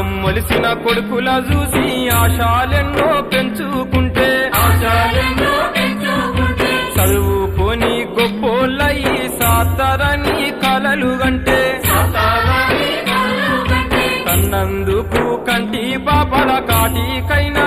మొలిసిన కొడుకుల చూసి ఆశాలెన్నో పెంచుకుంటే. ఆశలెన్నో పెంచుకుంటే. చదువుకొని గొప్పోళ్ళయి సాతారని కలలు గంటే. తన్నందుకు కంటి పాపల కాటికైనా